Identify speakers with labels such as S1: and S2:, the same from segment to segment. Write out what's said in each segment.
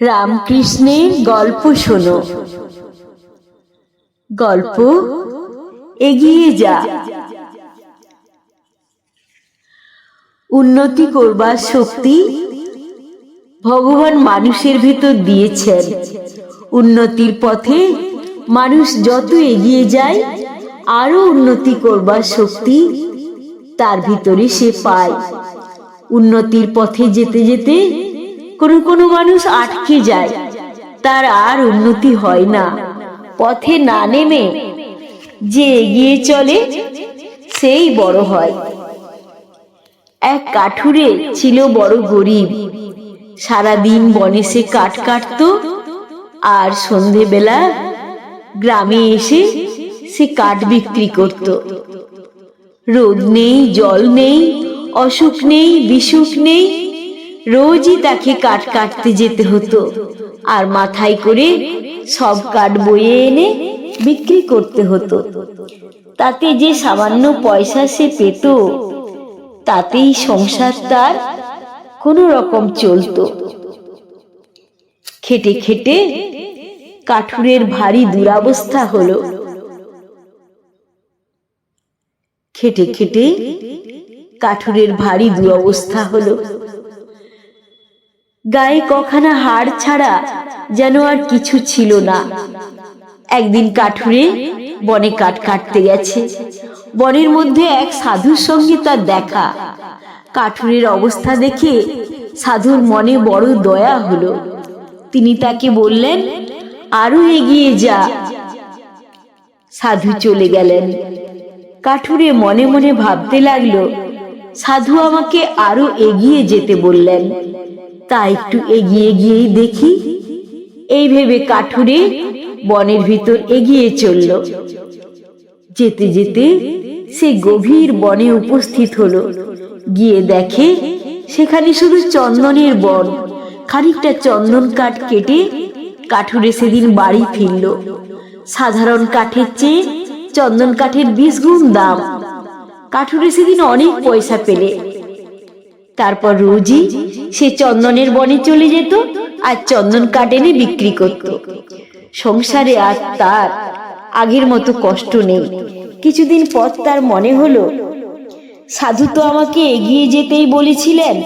S1: রামকৃষ্ণের গল্প শোনো। গল্প এগিয়ে যা। উন্নতি করবার শক্তি ভগবান মানুষের ভেতর দিয়েছেন। উন্নতির পথে মানুষ যত এগিয়ে যায়, আরও উন্নতি করবার শক্তি তার ভিতরে সে পায়। উন্নতির পথে যেতে যেতে কোনো কোনো মানুষ আটকে যায়, তার আর উন্নতি হয় না। পথে না নেমে যে এগিয়ে চলে, সেই বড় হয়। এক কাঠুরে ছিল বড় গরিব। সারাদিন বনে সে কাঠ কাটতো, আর সন্ধেবেলা গ্রামে এসে সে কাঠ বিক্রি করত। রোদ নেই, জল নেই, অসুখ নেই, বিসুখ নেই রোজই তাকে কাঠ কাটতে যেতে হতো। আর মাথায় করে সব কাঠ বয়ে এনে বিক্রি করতে হতো। তাতে যে সামান্য পয়সা সে পেত, তাতেই সংসার তার কোনো রকম চলতো। খেটে খেটে কাঠুরের ভারী দুরাবস্থা হলো। খেটে খেটে কাঠুরের ভারী দুরবস্থা হলো। গায়ে কখানা হাড় ছাড়া যেন আর কিছু ছিল না। একদিন কাঠুরে বনে কাঠ কাটতে গেছে। বনের মধ্যে এক সাধুর সঙ্গে তার দেখা। কাঠুরের অবস্থা দেখে সাধুর মনে বড় দয়া হলো। তিনি তাকে বললেন, আরও এগিয়ে যা। সাধু চলে গেলেন। কাঠুরে মনে মনে ভাবতে লাগল, সাধু আমাকে আরও এগিয়ে যেতে বললেন। তা একটু এগিয়ে গিয়েই দেখি। এই ভেবে কাঠুরে বনের ভিতর এগিয়ে চলল। যেতে যেতে সে গভীর বনে উপস্থিত হলো। গিয়ে দেখে সেখানে শুধু চন্দনের বন। খানিকটা চন্দন কাঠ কেটে কাঠুরে সেদিন বাড়ি ফিরল। সাধারণ কাঠের চেয়ে চন্দন কাঠের বিশ গুণ দাম। কাঠুরে সেদিন অনেক পয়সা পেলে। তারপর রোজই সে চন্দনের বনে চলে যেত আর চন্দন কাঠ এনে বিক্রি করত। সংসারে আর তার আগের মতো কষ্ট নেই। কিছুদিন পর তার মনে হলো, সাধু তো আমাকে এগিয়ে যেতেই বলেছিলেন,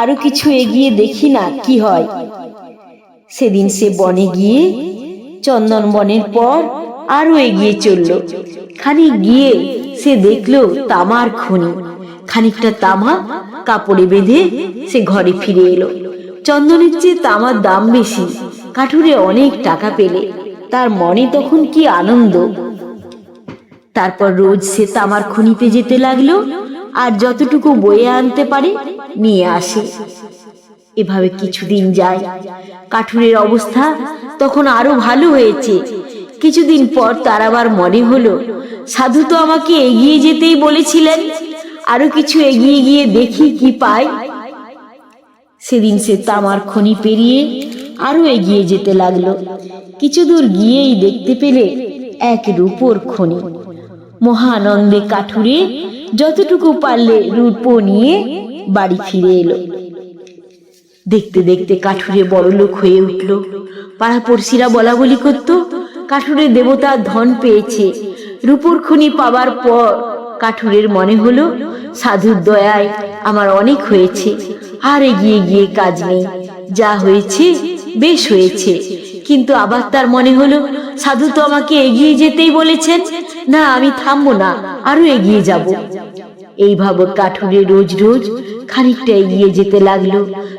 S1: আরও কিছু এগিয়ে দেখি না কি হয়। সেদিন সে বনে গিয়ে চন্দন বনের পর আরও এগিয়ে চলল। খানি গিয়ে সে দেখল তামার খনি। খানিকটা তামা কাপড়ে বেঁধে সে ঘরে ফিরে এলো। চন্দনের চেয়ে তামার দাম বেশি, কাঠুরে অনেক টাকা পেলে। তার মনে তখন কি আনন্দ। তারপর রোজ সে তামার খনিতে যেতে লাগল আর যতটুকু বয়ে আনতে পারে নিয়ে আসে। এভাবে কিছুদিন যায়। কাঠুরের অবস্থা তখন আরও ভালো হয়েছে। কিছুদিন পর তার আবার মনে হলো, সাধু তো আমাকে এগিয়ে যেতেই বলেছিলেন। আরও কিছু এগিয়ে গিয়ে দেখি কি পাই। সেদিন সে তামার খনি পেরিয়ে আরও এগিয়ে যেতে লাগল। কিছু দূর গিয়েই দেখতে পেলে এক রূপোর খনি। মহানন্দে কাঠুরে যতটুকু পারলে রূপো নিয়ে বাড়ি ফিরে এলো। দেখতে দেখতে কাঠুরে বড় লোক হয়ে উঠল। পাড়াপড়শিরা বলা বলি করতো, কাঠুরে দেবতা ধন পেয়েছে। রূপোর খনি পাবার পর কাঠুরের মনে হলো, সাধুর দয়ায় আমার অনেক হয়েছে, আর এগিয়ে গিয়ে কাজ নেই। যা হয়েছে, বেশ হয়েছে। কিন্তু আবার তার মনে হলো, সাধু তো আমাকে এগিয়ে যেতেই বলেছেন, না, আমি থামবো না, আরও এগিয়ে যাব। এইভাবে কাঠুরে রোজ রোজ খানিকটা এগিয়ে যেতে লাগল।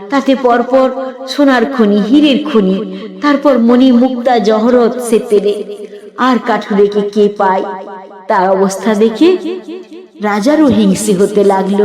S1: তাতে পরপর সোনার খনি, হীরের খনি, তারপর মণি মুক্তা জহরত সে আর কাঠুরেকে কে পায়? তার অবস্থা দেখে রাজারও হিংসি হতে লাগল।